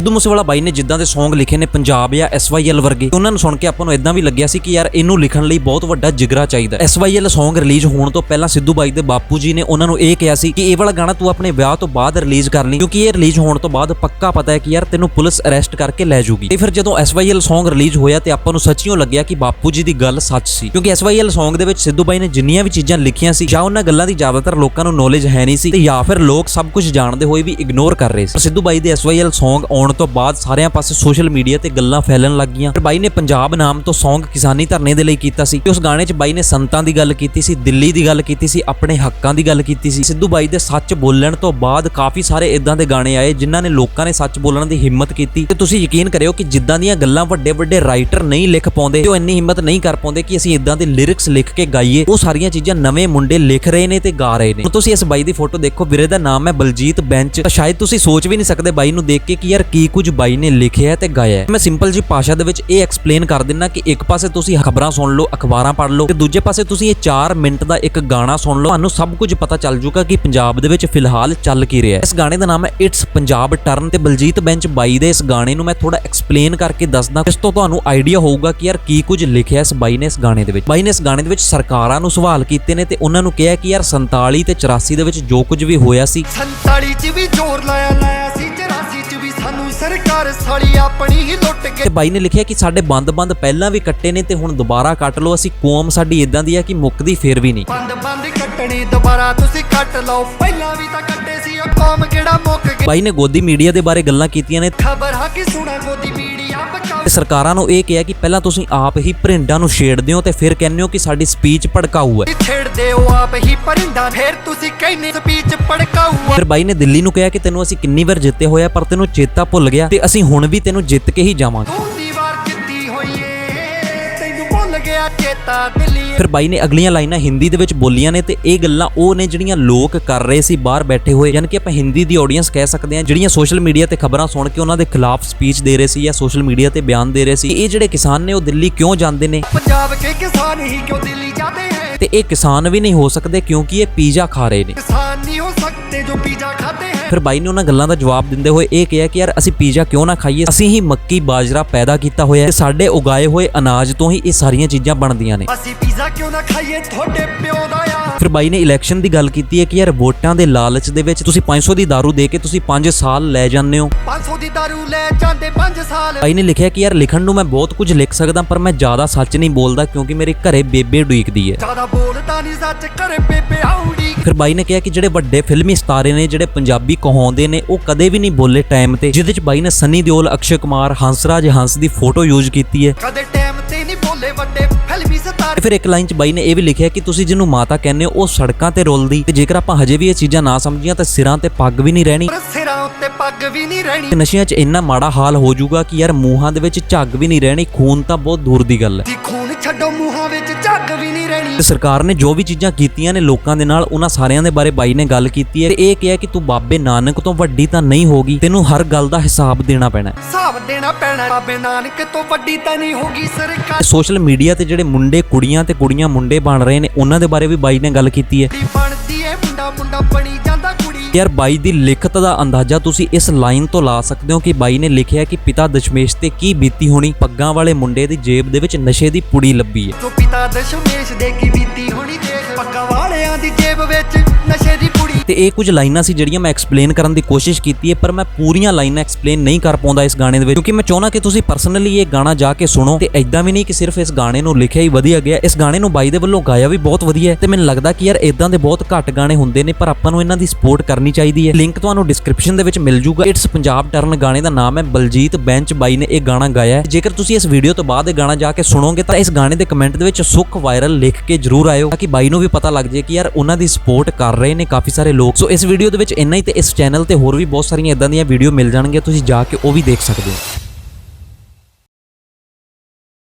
ਸਿੱਧੂ ਮੂਸੇਵਾਲਾ ਬਾਈ ਨੇ ਜਿੱਦਾਂ ਦੇ Song ਲਿਖੇ ਨੇ ਪੰਜਾਬ ਜਾਂ SYL ਵਰਗੇ, ਉਹਨਾਂ ਨੂੰ ਸੁਣ ਕੇ ਆਪਾਂ ਨੂੰ ਇਦਾਂ ਵੀ ਲੱਗਿਆ ਸੀ ਕਿ ਯਾਰ ਇਹਨੂੰ ਲਿਖਣ ਲਈ ਬਹੁਤ ਵੱਡਾ ਜਿਗਰਾ ਚਾਹੀਦਾ SYL Song ਰਿਲੀਜ਼ ਹੋਣ ਤੋਂ ਪਹਿਲਾਂ ਸਿੱਧੂ ਬਾਈ ਦੇ ਬਾਪੂ ਜੀ ਨੇ ਉਹਨਾਂ ਨੂੰ ਇਹ ਕਿਹਾ ਸੀ ਕਿ ਇਹ ਵਾਲਾ ਗਾਣਾ ਤੂੰ ਆਪਣੇ ਵਿਆਹ ਤੋਂ ਬਾਅਦ ਰਿਲੀਜ਼ ਕਰ ਲਈ, ਕਿਉਂਕਿ ਇਹ ਰਿਲੀਜ਼ ਹੋਣ ਤੋਂ ਬਾਅਦ ਪੱਕਾ ਪਤਾ ਹੈ ਕਿ ਯਾਰ ਤੈਨੂੰ ਪੁਲਿਸ ਅਰੈਸਟ ਕਰਕੇ ਲੈ ਜਾਊਗੀ। ਤੇ ਫਿਰ ਜਦੋਂ SYL Song ਰਿਲੀਜ਼ ਹੋਇਆ ਤੇ ਆਪਾਂ ਨੂੰ ਸੱਚੀਓ ਲੱਗਿਆ ਕਿ ਬਾਪੂ ਜੀ ਦੀ ਗੱਲ ਸੱਚ ਸੀ, ਕਿਉਂਕਿ SYL Song ਦੇ ਵਿੱਚ ਸਿੱਧੂ ਬਾਈ ਨੇ ਜਿੰਨੀਆਂ ਵੀ ਚੀਜ਼ਾਂ ਲਿਖੀਆਂ ਸੀ, ਜਾਂ ਉਹਨਾਂ ਗੱਲਾਂ ਦੀ ਜ਼ਿਆਦਾਤਰ ਲੋਕਾਂ ਨੂੰ ਨੌਲੇਜ ਹੈ ਨਹੀਂ ਸੀ, ਤੇ ਜਾਂ ਫਿਰ ਲੋਕ ਸਭ ਕੁਝ ਜਾਣਦੇ ਹੋਏ ਵੀ ਇਗਨੋਰ ਕਰ ਰਹੇ ਸੀ। ਪਰ ਸਿੱਧੂ ਬਾਈ ਦੇ SYL Song ਆਉਣ ਤੋਂ ਬਾਅਦ ਸਾਰਿਆਂ ਪਾਸੇ ਸੋਸ਼ਲ ਮੀਡੀਆ ਤੇ ਗੱਲਾਂ ਫੈਲਣ ਲੱਗ ਗਈਆਂ। ਬਾਈ ਨੇ ਪੰਜਾਬ ਨਾਮ ਤੋਂ Song ਕਿਸਾਨੀ ਧਰਨੇ ਦੇ ਲਈ ਕੀਤਾ ਸੀ। ਉਸ ਗਾਣੇ 'ਚ ਬਾਈ ਨੇ ਸੰਤਾਂ ਦੀ ਗੱਲ ਕੀਤੀ ਸੀ, ਦਿੱਲੀ ਦੀ ਗੱਲ ਕੀਤੀ ਸੀ, ਆਪਣੇ ਹੱਕਾਂ ਦੀ ਗੱਲ ਕੀਤੀ ਸੀ। ਸਿੱਧੂ ਬਾਈ ਦੇ ਸੱਚ ਬੋਲਣ ਤੋਂ ਬਾਅਦ ਕਾਫੀ ਸਾਰੇ ਇਦਾਂ ਦੇ ਗਾਣੇ ਆਏ, ਜਿਨ੍ਹਾਂ ਨੇ ਲੋਕਾਂ ਨੇ ਸੱਚ ਬੋਲਣ ਦੀ ਹਿੰਮਤ ਕੀਤੀ। ਤੇ ਤੁਸੀਂ ਯਕੀਨ ਕਰਿਓ ਕਿ ਜਿੱਦਾਂ ਦੀਆਂ ਗੱਲਾਂ ਵੱਡੇ ਵੱਡੇ ਰਾਈਟਰ ਨਹੀਂ ਲਿਖ ਪਾਉਂਦੇ, ਤੇ ਉਹ ਇੰਨੀ ਹਿੰਮਤ ਨਹੀਂ ਕਰ ਪਾਉਂਦੇ ਕਿ ਅਸੀਂ ਇਦਾਂ ਦੇ ਲਿਰਿਕਸ ਲਿਖ ਕੇ ਗਾਈਏ। ਉਹ ਸਾਰੀਆਂ ਚੀਜ਼ਾਂ ਨਵੇਂ ਮੁੰਡੇ ਲਿਖ ਰਹੇ ਨੇ ਤੇ ਗਾ ਰਹੇ ਨੇ। ਹੁਣ ਤੁਸੀਂ ਇਸ ਬਾਈ ਦੀ ਫੋਟੋ ਦੇਖੋ, ਵੀਰੇ ਦਾ ਨਾਮ ਹੈ ਬਲਜੀਤ ਬੈਂਚ। ਤਾਂ ਸ਼ਾਇਦ ਤੁਸੀਂ ਸੋਚ ਵੀ ਨਹੀਂ ਸਕਦੇ ਬਾਈ ਨੂੰ ਦੇਖ ਕੇ ਕਿ ਯਾਰ ਕੀ ਕੁਝ ਬਾਈ ਨੇ ਲਿਖਿਆ ਤੇ ਗਾਇਆ ਮੈਂ ਸਿੰਪਲ ਜੀ ਭਾਸ਼ਾ ਦੇ ਵਿੱਚ ਇਹ ਐਕਸਪਲੇਨ ਕਰ ਦਿੰਨਾ ਕਿ ਇੱਕ ਪਾਸੇ ਤੁਸੀਂ ਖਬਰਾਂ ਸੁਣ ਲਓ, ਅਖਬਾਰਾਂ ਪੜ੍ਹ ਲਓ ਤੇ ਦੂਜੇ ਪਾਸੇ ਤੁਸੀਂ ਇਹ 4 ਮਿੰਟ ਦਾ ਇੱਕ ਗਾਣਾ ਸੁਣ ਲਓ। ਤੁਹਾਨੂੰ ਸਭ ਕੁਝ ਪਤਾ ਚੱਲ ਜੂਗਾ ਕਿ ਪੰਜਾਬ ਦੇ ਵਿੱਚ ਫਿਲਹਾਲ ਚੱਲ ਕੀ ਰਿਹਾ ਹੈ। ਇਸ ਗਾਣੇ ਦਾ ਨਾਮ ਹੈ ਇਟਸ ਪੰਜਾਬ ਟਰਨ ਤੇ ਬਲਜੀਤ ਬੈਂਚ ਬਾਈ ਦੇ ਇਸ ਗਾਣੇ ਨੂੰ ਮੈਂ ਥੋੜਾ ਐਕਸਪਲੇਨ ਕਰਕੇ ਦੱਸਦਾ। ਇਸ ਤੋਂ ਤੁਹਾਨੂੰ ਆਈਡੀਆ ਹੋਊਗਾ ਕਿ ਯਾਰ ਕੀ ਕੁਝ ਲਿਖਿਆ ਇਸ ਬਾਈ ਨੇ ਇਸ ਗਾਣੇ ਦੇ ਵਿੱਚ। ਬਾਈ ਨੇ ਇਸ ਗਾਣੇ ਦੇ ਵਿੱਚ ਸਰਕਾਰਾਂ ਨੂੰ ਸਵਾਲ ਕੀਤੇ ਨੇ ਤੇ ਉਹਨਾਂ ਨੂੰ ਕਿਹਾ ਕਿ ਯਾਰ 47 ਤੇ 84 ਦੇ ਵਿੱਚ ਜੋ ਕੁਝ ਵੀ ਹੋਇਆ ਸੀ। 47 ਚ ਵੀ ਜ਼ੋਰ ਲਾਇਆ ਲਾਇਆ। ਸਰਕਾਰ ਸਾਲੀ ਆਪਣੀ ਹੀ ਲੁੱਟ ਕੇ ਤੇ ਬਾਈ ਨੇ ਲਿਖਿਆ ਕਿ ਸਾਡੇ ਬੰਦ-ਬੰਦ ਪਹਿਲਾਂ ਵੀ ਕੱਟੇ ਨੇ ਤੇ ਹੁਣ ਦੁਬਾਰਾ ਕੱਟ ਲਓ। ਅਸੀਂ ਕੌਮ ਸਾਡੀ ਇਦਾਂ ਦੀ ਹੈ ਕਿ ਮੁੱਕਦੀ ਫੇਰ ਵੀ ਨਹੀਂ। ਬੰਦ ਬੰਦ ਕੱਟਣੀ ਦੁਬਾਰਾ ਤੁਸੀਂ ਕੱਟ ਲਓ। ਪਹਿਲਾਂ ਵੀ ਤਾਂ ਕੱਟੇ ਸੀ ਉਹ ਕੌਮ ਕਿਹੜਾ ਮੁੱਕ ਗਈ? ਬਾਈ ਨੇ ਗੋਦੀ ਮੀਡੀਆ ਦੇ ਬਾਰੇ ਗੱਲਾਂ ਕੀਤੀਆਂ ਨੇ। ਖਬਰ ਆ ਕਿ ਸੁਣਾ ਗੋਦੀ ਸਰਕਾਰਾਂ ਨੂੰ ਇਹ ਕਿਹਾ ਕਿ ਪਹਿਲਾਂ ਤੁਸੀਂ ਆਪ ਹੀ ਭਰਿੰਡਾਂ ਨੂੰ ਛੇੜਦੇ ਹੋ ਤੇ ਫਿਰ ਕਹਿੰਦੇ ਹੋ ਕਿ ਸਾਡੀ ਸਪੀਚ ਭੜਕਾਊ ਹੈ। ਛੇੜਦੇ ਹੋ ਆਪ ਹੀ ਪਰਿੰਦਾ ਫੇਰ ਤੁਸੀਂ ਕਹਿੰਦੇ ਸਪੀਚ ਪੜਕਾਊ ਫਿਰ ਬਾਈ ਨੇ ਦਿੱਲੀ ਨੂੰ ਕਿਹਾ ਕਿ ਤੈਨੂੰ ਅਸੀਂ ਕਿੰਨੀ ਵਾਰ ਜਿੱਤੇ ਹੋਇਆ ਪਰ ਤੈਨੂੰ ਚੇਤਾ ਭੁੱਲ ਗਿਆ ਤੇ ਅਸੀਂ ਹੁਣ ਵੀ ਤੈਨੂੰ ਜਿੱਤ ਕੇ ਹੀ ਜਾਵਾਂਗੇ। ਚੇਤਾ ਦਿੱਲੀ ਫਿਰ ਬਾਈ ਨੇ ਅਗਲੀਆਂ ਲਾਈਨਾਂ ਹਿੰਦੀ ਦੇ ਵਿੱਚ ਬੋਲੀਆਂ ਨੇ ਤੇ ਇਹ ਗੱਲਾਂ ਉਹ ਨੇ ਜਿਹੜੀਆਂ ਲੋਕ ਕਰ ਰਹੇ ਸੀ ਬਾਹਰ ਬੈਠੇ ਹੋਏ। ਯਾਨੀ ਕਿ ਆਪਾਂ ਹਿੰਦੀ ਦੀ ਆਡੀਅנס ਕਹਿ ਸਕਦੇ ਹਾਂ ਜਿਹੜੀਆਂ ਸੋਸ਼ਲ ਮੀਡੀਆ ਤੇ ਖਬਰਾਂ ਸੁਣ ਕੇ ਉਹਨਾਂ ਦੇ ਖਿਲਾਫ ਸਪੀਚ ਦੇ ਰਹੇ ਸੀ ਜਾਂ ਸੋਸ਼ਲ ਮੀਡੀਆ ਤੇ ਬਿਆਨ ਦੇ ਰਹੇ ਸੀ। ਇਹ ਜਿਹੜੇ ਕਿਸਾਨ ਨੇ ਉਹ ਦਿੱਲੀ ਕਿਉਂ ਜਾਂਦੇ ਨੇ? ਪੰਜਾਬ ਕੇ ਕਿਸਾਨ ਹੀ ਕਿਉਂ ਦਿੱਲੀ ਜਾਂਦੇ ਤੇ ਇਹ ਕਿਸਾਨ ਵੀ ਨਹੀਂ ਹੋ ਸਕਦੇ ਕਿਉਂਕਿ ਇਹ ਪੀਜ਼ਾ ਖਾ ਰਹੇ ਨੇ किसान नहीं हो सकते जो पिज्जा खाते हैं ਫਿਰ ਬਾਈ ਨੇ ਉਹਨਾਂ ਗੱਲਾਂ ਦਾ ਜਵਾਬ ਦਿੰਦੇ ਹੋਏ ਇਹ ਕਿਹਾ ਕਿ ਯਾਰ ਅਸੀਂ ਪੀਜ਼ਾ ਕਿਉਂ ਨਾ ਖਾਈਏ ਅਸੀਂ ਹੀ ਮੱਕੀ ਬਾਜਰਾ ਪੈਦਾ ਕੀਤਾ ਹੋਇਆ ਹੈ ਤੇ ਸਾਡੇ ਉਗਾਏ ਹੋਏ ਅਨਾਜ ਤੋਂ ਹੀ ਇਹ ਸਾਰੀਆਂ ਚੀਜ਼ਾਂ ਬਣਦੀਆਂ ਨੇ ਅਸੀਂ ਪੀਜ਼ਾ ਕਿਉਂ ਨਾ ਖਾਈਏ ਤੁਹਾਡੇ ਪਿਓ ਦਾ ਆ ਫਿਰ ਬਾਈ ਨੇ ਇਲੈਕਸ਼ਨ ਦੀ ਗੱਲ ਕੀਤੀ ਹੈ ਕਿ ਯਾਰ ਵੋਟਾਂ ਦੇ ਲਾਲਚ ਦੇ ਵਿੱਚ ਤੁਸੀਂ 500 ਦੀ दारू ਦੇ ਕੇ ਤੁਸੀਂ 5 ਸਾਲ ਲੈ ਜਾਂਦੇ ਹੋ 500 ਦੀ ਦਾਰੂ ਲੈ ਜਾਂਦੇ 5 ਸਾਲ ਬਾਈ ਨੇ ਲਿਖਿਆ ਕਿ ਯਾਰ ਲਿਖਣ ਨੂੰ ਮੈਂ ਬਹੁਤ ਕੁਝ ਲਿਖ ਸਕਦਾ ਪਰ ਮੈਂ ਜ਼ਿਆਦਾ ਸੱਚ ਨਹੀਂ ਬੋਲਦਾ ਕਿਉਂਕਿ ਮੇਰੇ ਘਰੇ ਬੇਬੇ ਉਡੀਕਦੀ ਹੈ ਜਿਆਦਾ ਬੋਲਦਾ ਨਹੀਂ ਸੱਚ ਕਰੇ ਬੇਬੇ ਆਉੜੀ ਫਿਰ ਬਾਈ ਨੇ ਕਿਹਾ ਕਿ ਜਿਹੜੇ ਵੱਡੇ ਫਿਲਮੀ ਸਤਾਰੇ ਨੇ ਜਿਹੜੇ ਪੰਜਾਬੀ ਕਹਾਉਂਦੇ ਨੇ ਉਹ ਕਦੇ ਵੀ ਨਹੀਂ ਬੋਲੇ ਟਾਈਮ ਤੇ ਜਿਹਦੇ ਚ ਬਾਈ ਨੇ ਸਨੀ ਦਿਓਲ ਅਕਸ਼ੇ ਕੁਮਾਰ ਹੰਸਰਾਜ ਹੰਸ ਦੀ ਫੋਟੋ ਯੂਜ਼ ਕੀਤੀ ਹੈ। ਕਦੇ ਟਾਈਮ ਤੇ ਨਹੀਂ ਬੋਲੇ ਵੱਡੇ ਫਿਲਮੀ ਸਤਾਰੇ ਫਿਰ ਇੱਕ ਲਾਈਨ ਚ ਬਾਈ ਨੇ ਇਹ ਵੀ ਲਿਖਿਆ ਕਿ ਤੁਸੀਂ ਜਿਹਨੂੰ ਮਾਤਾ ਕਹਿੰਦੇ ਹੋ ਉਹ ਸੜਕਾਂ ਤੇ ਰੁਲਦੀ ਤੇ ਜੇਕਰ ਆਪਾਂ ਹਜੇ ਵੀ ਇਹ ਚੀਜ਼ਾਂ ਨਾ ਸਮਝੀਆਂ ਤਾਂ ਸਿਰਾਂ ਤੇ ਪੱਗ ਵੀ ਨਹੀਂ ਰਹਿਣੀ। ਪੱਗ ਵੀ ਨਹੀਂ ਰਹਿਣੀ। ਨਸ਼ਿਆਂ 'ਚ ਇੰਨਾ ਮਾੜਾ ਹਾਲ ਹੋ ਜਾਊਗਾ ਕਿ ਯਾਰ ਮੂੰਹਾਂ ਦੇ ਵਿੱਚ ਝੱਗ ਵੀ ਨਹੀਂ ਰਹਿਣੀ ਖੂਨ ਤਾਂ ਬਹੁਤ ਦੂਰ ਦੀ ਗੱਲ ਹੈ। ਜੀ ਖੂਨ ਛੱਡੋ ਮੂੰਹਾਂ ਵਿੱਚ ਝੱਗ ਵੀ ਨਹੀਂ ਰਹਿਣੀ। ਤੇ ਸਰਕਾਰ ਨੇ ਜੋ ਵੀ ਚੀਜ਼ਾਂ ਕੀਤੀਆਂ ਨੇ ਲੋਕਾਂ ਦੇ ਨਾਲ ਉਹਨਾਂ ਸਾਰਿਆਂ ਦੇ ਬਾਰੇ ਬਾਈ ਨੇ ਗੱਲ ਕੀਤੀ ਹੈ। ਤੇ ਇਹ ਕਿਹਾ ਕਿ ਤੂੰ ਬਾਬੇ ਨਾਨਕ ਤੋਂ ਵੱਡੀ ਤਾਂ ਨਹੀਂ ਹੋਗੀ ਤੈਨੂੰ ਹਰ ਗੱਲ ਦਾ ਹਿਸਾਬ ਦੇਣਾ ਪੈਣਾ ਹੈ। ਹਿਸਾਬ ਦੇਣਾ ਪੈਣਾ ਬਾਬੇ ਨਾਨਕ ਤੋਂ ਵੱਡੀ ਤਾਂ ਨਹੀਂ ਹੋਗੀ ਸਰਕਾਰ। ਸੋਸ਼ਲ ਮੀਡੀਆ ਤੇ ਜਿਹੜੇ ਮੁੰਡੇ ਕੁੜੀਆਂ ਤੇ ਕੁੜੀਆਂ ਮੁੰਡੇ ਬਣ ਰਹੇ ਨੇ ਉਹਨਾਂ ਦੇ ਬਾਰੇ ਵੀ ਬਾਈ ਨੇ ਗੱਲ ਕੀਤੀ ਹੈ। ਬਣਦੀ ਏ ਮੁੰਡਾ ਮੁੰਡਾ ਬਣੀ ਯਾਰ ਬਾਈ ਦੀ ਲਿਖਤ ਦਾ ਅੰਦਾਜ਼ਾ ਤੁਸੀਂ ਇਸ ਲਾਈਨ ਤੋਂ ਲਾ ਸਕਦੇ ਹੋ ਕਿ ਬਾਈ ਨੇ ਲਿਖਿਆ ਕਿ ਪਿਤਾ ਦਸ਼ਮੇਸ਼ ਤੇ ਕੀ ਬੀਤੀ ਹੋਣੀ? ਪੱਗਾਂ ਵਾਲੇ ਮੁੰਡੇ ਦੀ ਜੇਬ ਦੇ ਵਿੱਚ ਨਸ਼ੇ ਦੀ ਪੁੜੀ ਲੱਭੀ ਹੈ। ਜੋ ਪਿਤਾ ਦਸ਼ਮੇਸ਼ ਦੇ ਕੀ ਬੀਤੀ ਹੋਣੀ ਦੇਖ ਪੱਗਾਂ ਵਾਲਿਆਂ ਦੀ ਜੇਬ ਵਿੱਚ ਨਸ਼ੇ ਦੀ ਪੁੜੀ। ਤੇ ਇਹ ਕੁਝ ਲਾਈਨਾਂ ਸੀ ਜਿਹੜੀਆਂ ਮੈਂ ਐਕਸਪਲੇਨ ਕਰਨ ਦੀ ਕੋਸ਼ਿਸ਼ ਕੀਤੀ ਹੈ ਪਰ ਮੈਂ ਪੂਰੀਆਂ ਲਾਈਨਾਂ ਐਕਸਪਲੇਨ ਨਹੀਂ ਕਰ ਪਾਉਂਦਾ ਇਸ ਗਾਣੇ ਦੇ ਵਿੱਚ ਕਿਉਂਕਿ ਮੈਂ ਚਾਹੁੰਦਾ ਕਿ ਤੁਸੀਂ ਪਰਸਨਲੀ ਇਹ ਗਾਣਾ ਜਾ ਕੇ ਸੁਣੋ ਤੇ ਐਦਾਂ ਵੀ ਨਹੀਂ ਕਿ ਸਿਰਫ ਇਸ ਗਾਣੇ ਨੂੰ ਲਿਖਿਆ ਹੀ ਵਧੀਆ ਗਿਆ। ਇਸ ਗਾਣੇ ਨੂੰ ਬਾਈ ਦੇ ਵੱਲੋਂ ਗਾਇਆ ਵੀ ਬਹੁਤ ਵਧੀਆ ਹੈ ਤੇ ਮੈਨੂੰ ਲੱਗਦਾ ਕਿ ਯਾਰ ਇਦਾਂ ਦੇ ਬਹੁਤ ਘੱਟ ਗਾਣੇ ਹੁੰਦੇ ਨੇ ਪਰ ਆਪਾਂ ਨੂੰ ਇਹਨਾਂ ਦੀ ਸਪੋਰਟ ਕਰਨੀ ਚਾਹੀਦੀ ਹੈ। ਲਿੰਕ ਤੁਹਾਨੂੰ ਡਿਸਕ੍ਰਿਪਸ਼ਨ ਦੇ ਵਿੱਚ ਮਿਲ ਜੂਗਾ। ਇਟਸ ਪੰਜਾਬ ਟਰਨ ਗਾਣੇ ਦਾ ਨਾਮ ਹੈ। ਬਲਜੀਤ ਬੈਂਚ ਬਾਈ ਨੇ ਇਹ ਗਾਣਾ ਗਾਇਆ ਹੈ। ਜੇਕਰ ਤੁਸੀਂ ਇਸ ਵੀਡੀਓ ਤੋਂ ਬਾਅਦ ਇਹ ਗਾਣਾ ਜਾ ਕੇ ਸੁਣੋਗੇ, ਤਾਂ ਇਸ ਗਾਣੇ ਦੇ ਕਮੈਂਟ ਦੇ ਵਿੱਚ ਸੁੱਖ ਵਾਇਰਲ ਲਿਖ ਕੇ ਜਰੂਰ ਆਇਓ, ਤਾਂ ਕਿ ਬਾਈ ਨੂੰ ਵੀ ਪਤਾ ਲੱਗ ਜਾਏ ਕਿ ਯਾਰ ਉਹਨਾਂ ਦੀ ਸਪੋਰਟ ਕਰ ਰਹੇ ਨੇ ਕਾਫੀ ਸਾਰੇ ਲੋਕ। ਸੋ ਇਸ ਵੀਡੀਓ ਦੇ ਵਿੱਚ ਇੰਨਾ ਹੀ ਤੇ ਇਸ ਚੈਨਲ ਤੇ ਹੋਰ ਵੀ ਬਹੁਤ ਸਾਰੀਆਂ ਇਦਾਂ ਦੀਆਂ ਵੀਡੀਓ ਮਿਲ ਜਾਣਗੀਆਂ। ਤੁਸੀਂ ਜਾ ਕੇ ਉਹ ਵੀ ਦੇਖ ਸਕਦੇ ਹੋ।